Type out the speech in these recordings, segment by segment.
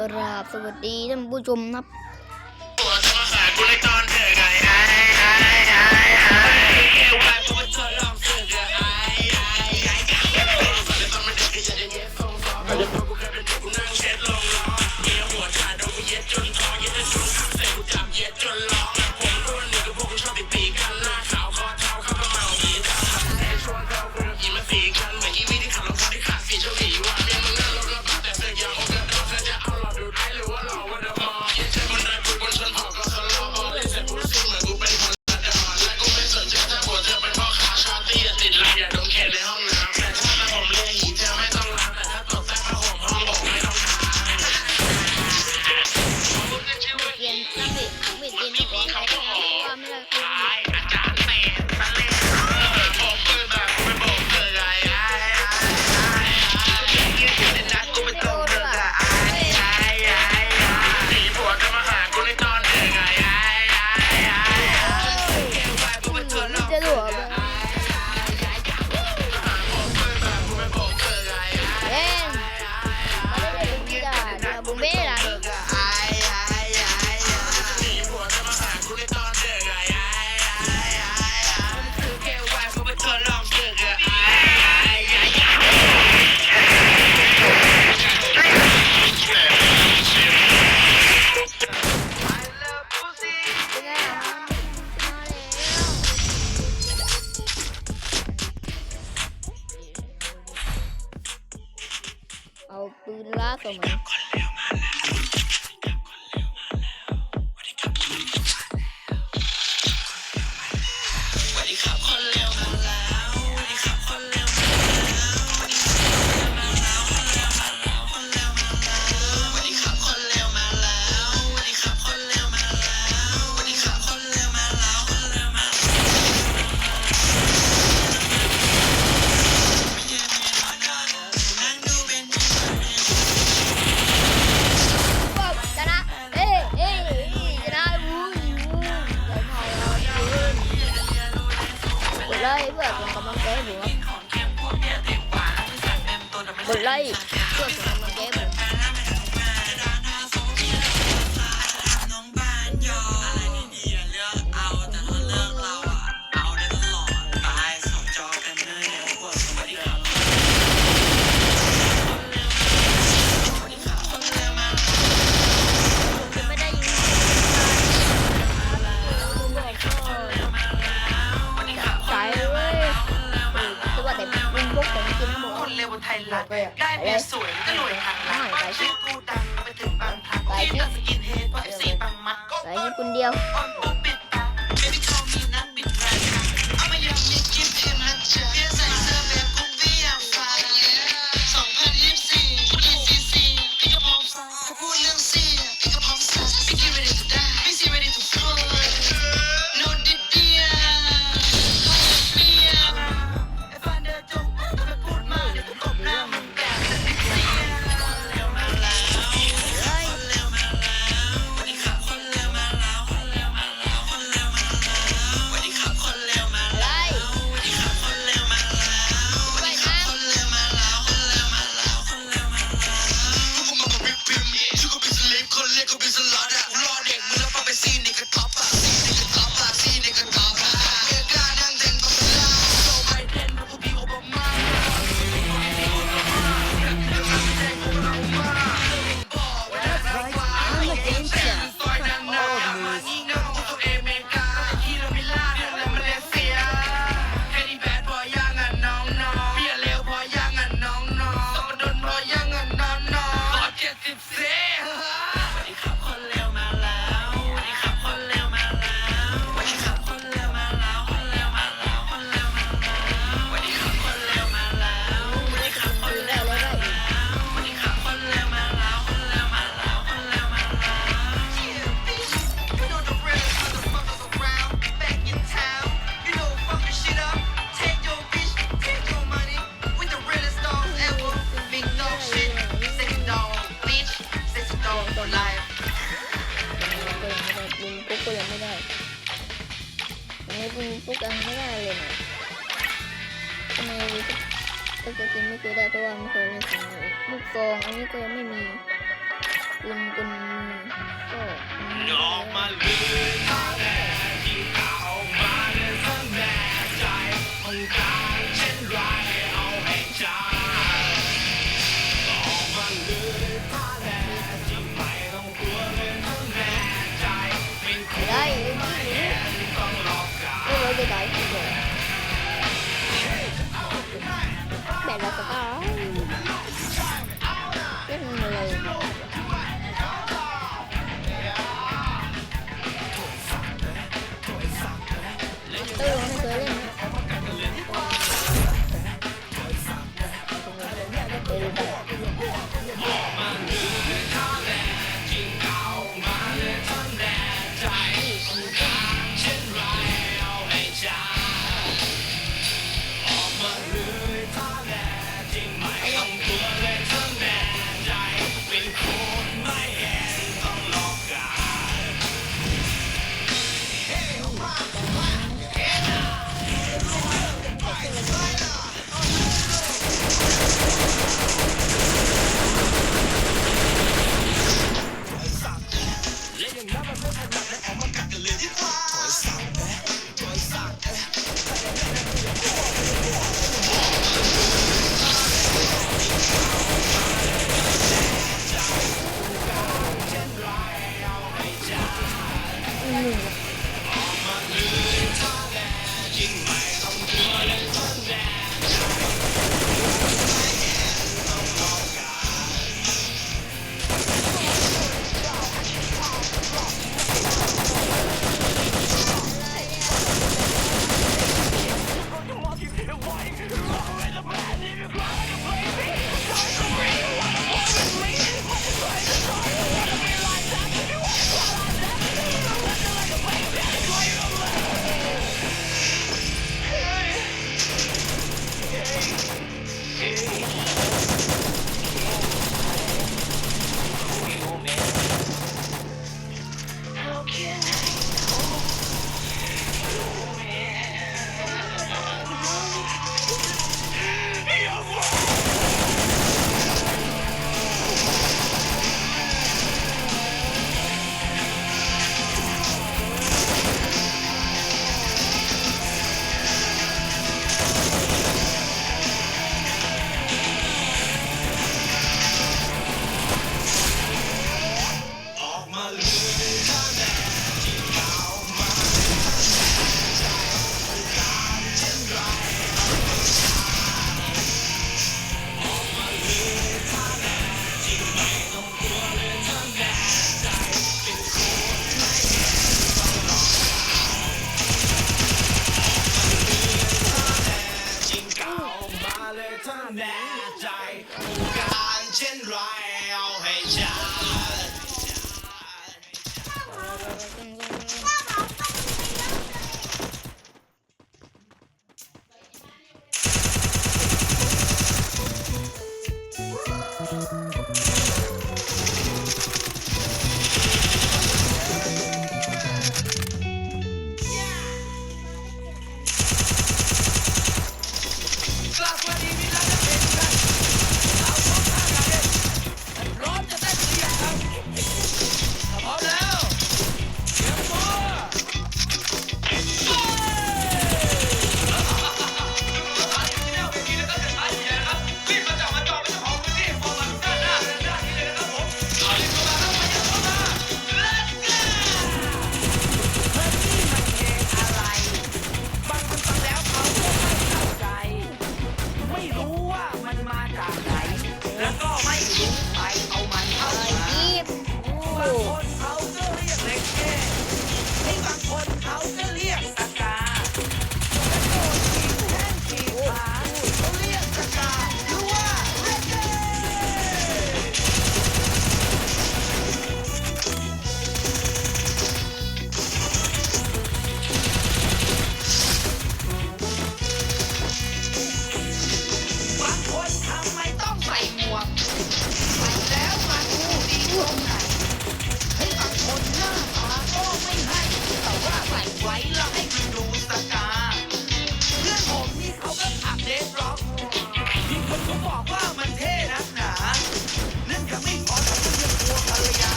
กราบสวัสดีท่านผู้ชมครับตัวสมาสารกุลจร Buyurun rahat olmayın.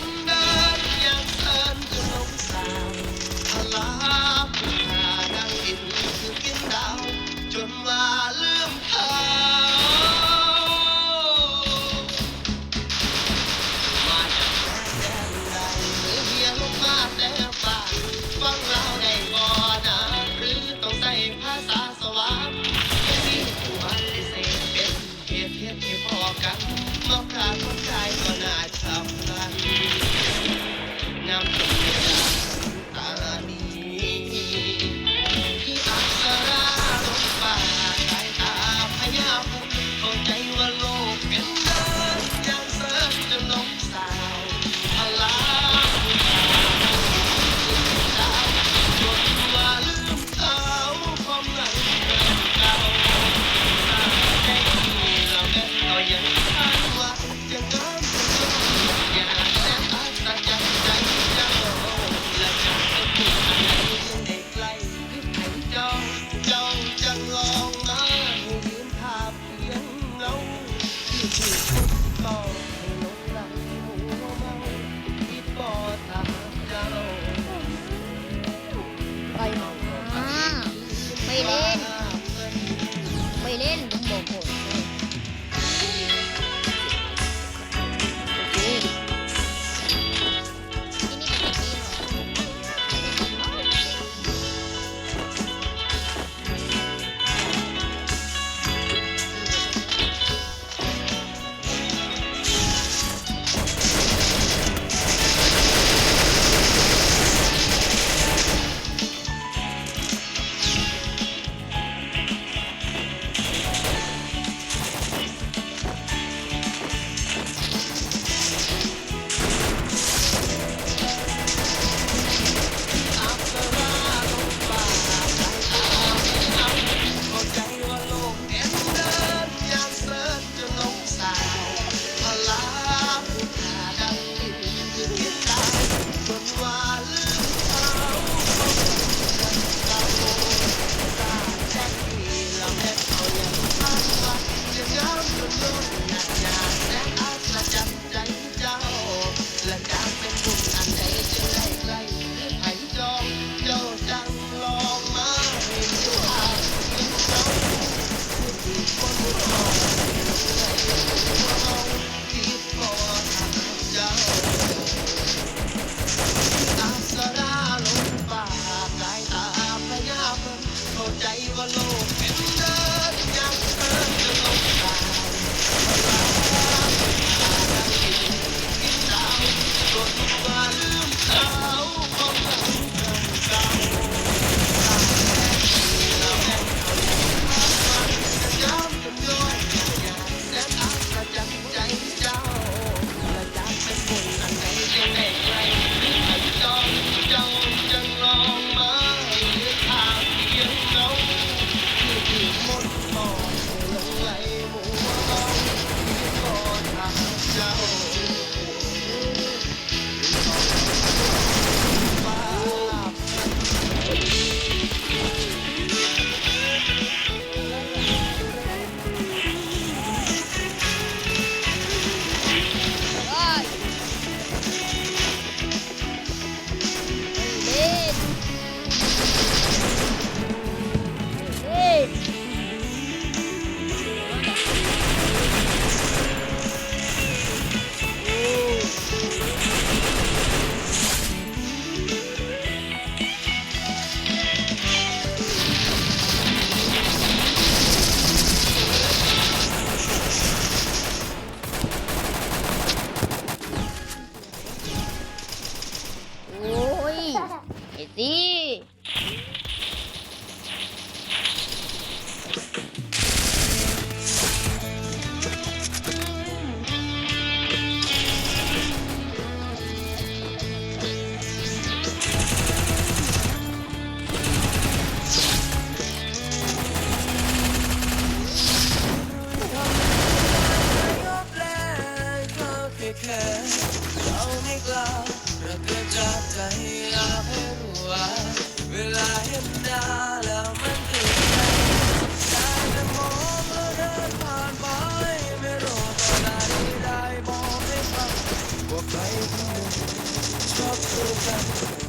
โ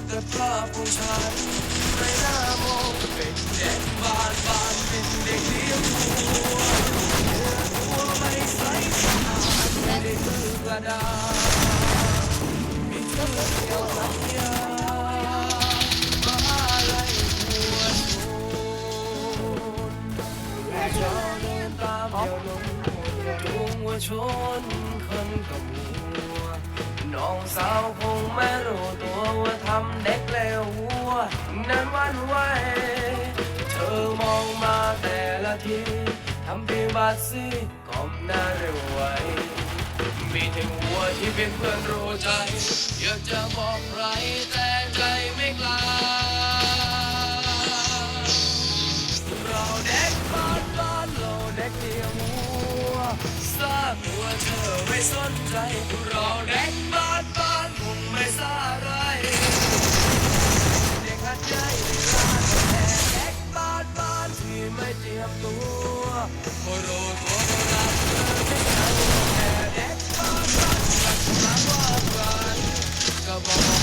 ของฉันไม่น่ามองเป็นเด็กบ้านบ้านเป็นเด็กเลี้ยงวัวเนื้อตัวไม่ใสสะอาดไม่ได้มือกระดาษมีเธอเดียวสัญญามาไล่หัวโจรแม่เจ้าเดินตามเดี่ยวลงลุงวัวชนคนกับหัว น้องสาวคงไม่รู้ตัวว่าทำเด็กแล้วหัวนั้นวันไหวเธอมองมาแต่ละทีทำเพียงบาดซีก้มหน้าเร็วไวมีแต่หัวที่เป็นเพื่อนรู้ใจ อยากจะบอกใครแต่ใจไม่กล้าเราเด็กบ้านบ้านเราเด็กเดียว ทราบว่าเธอไม่สนใจเราเด็กบ้านบ้านคงไม่สาไรเด็กหัดใจในร้านแต่เด็กบ้านบ้านที่ไม่เจียมตัวก็รู้ตัวรักเธอไม่ใช่แต่เด็กบ้านบ้านรักมากกว่าใครก็บอก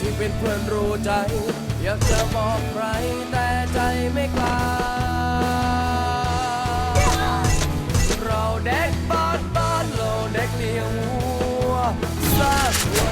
ที่เป็นเพื่อนรู้ใจ อยากจะบอกใครแต่ใจไม่กล้า เราเด็กบ้านบ้านเราเด็กเลี้ยงวัวทราบ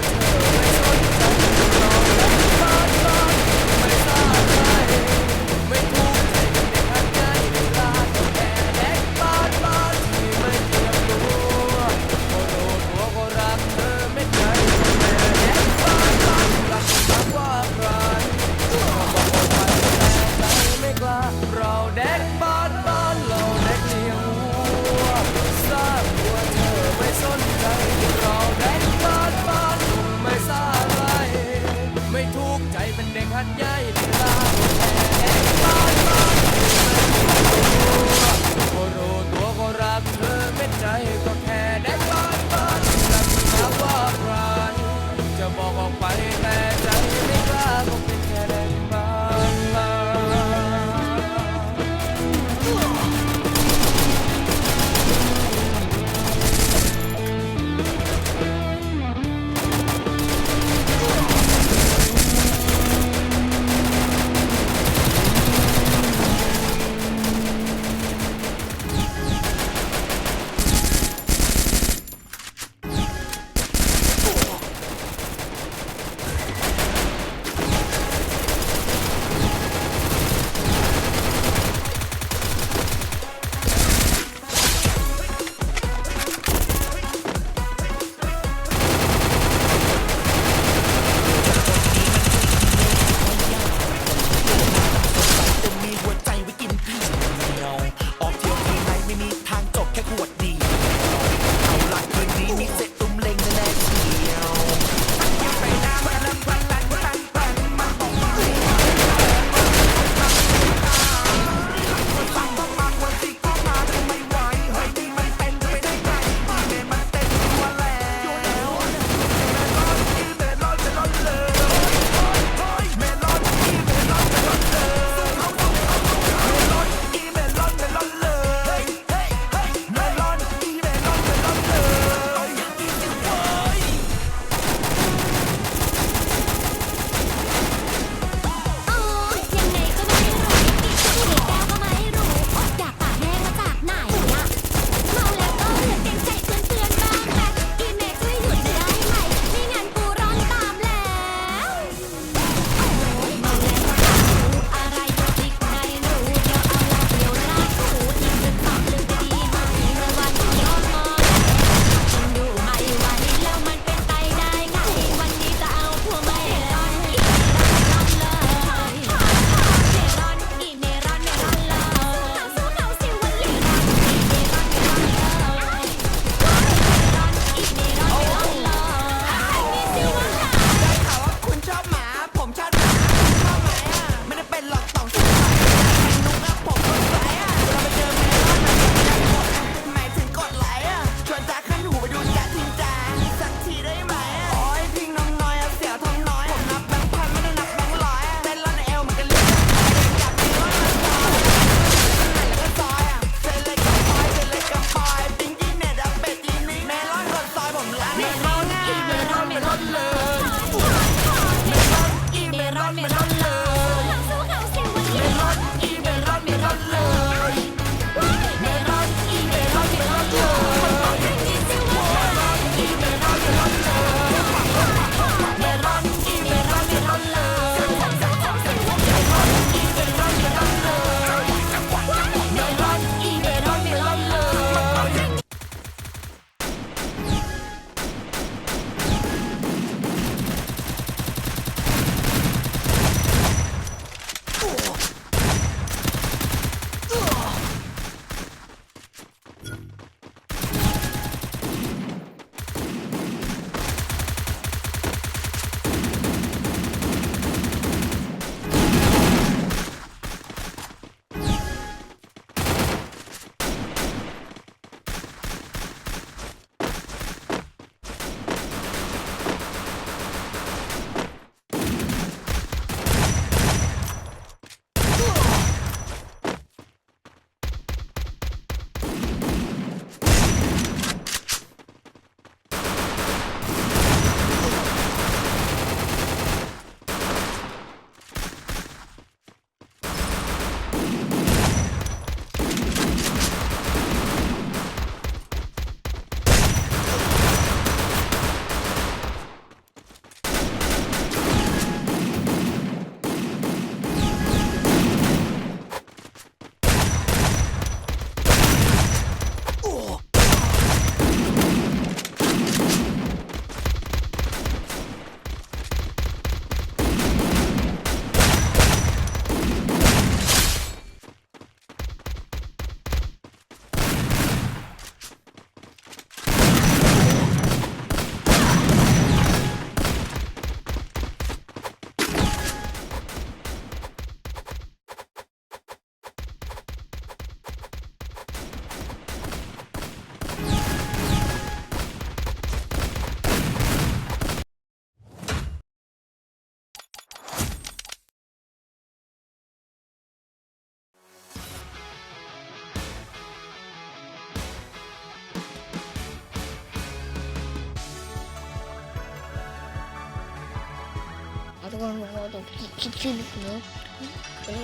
我个时候我都噼噼噼的不。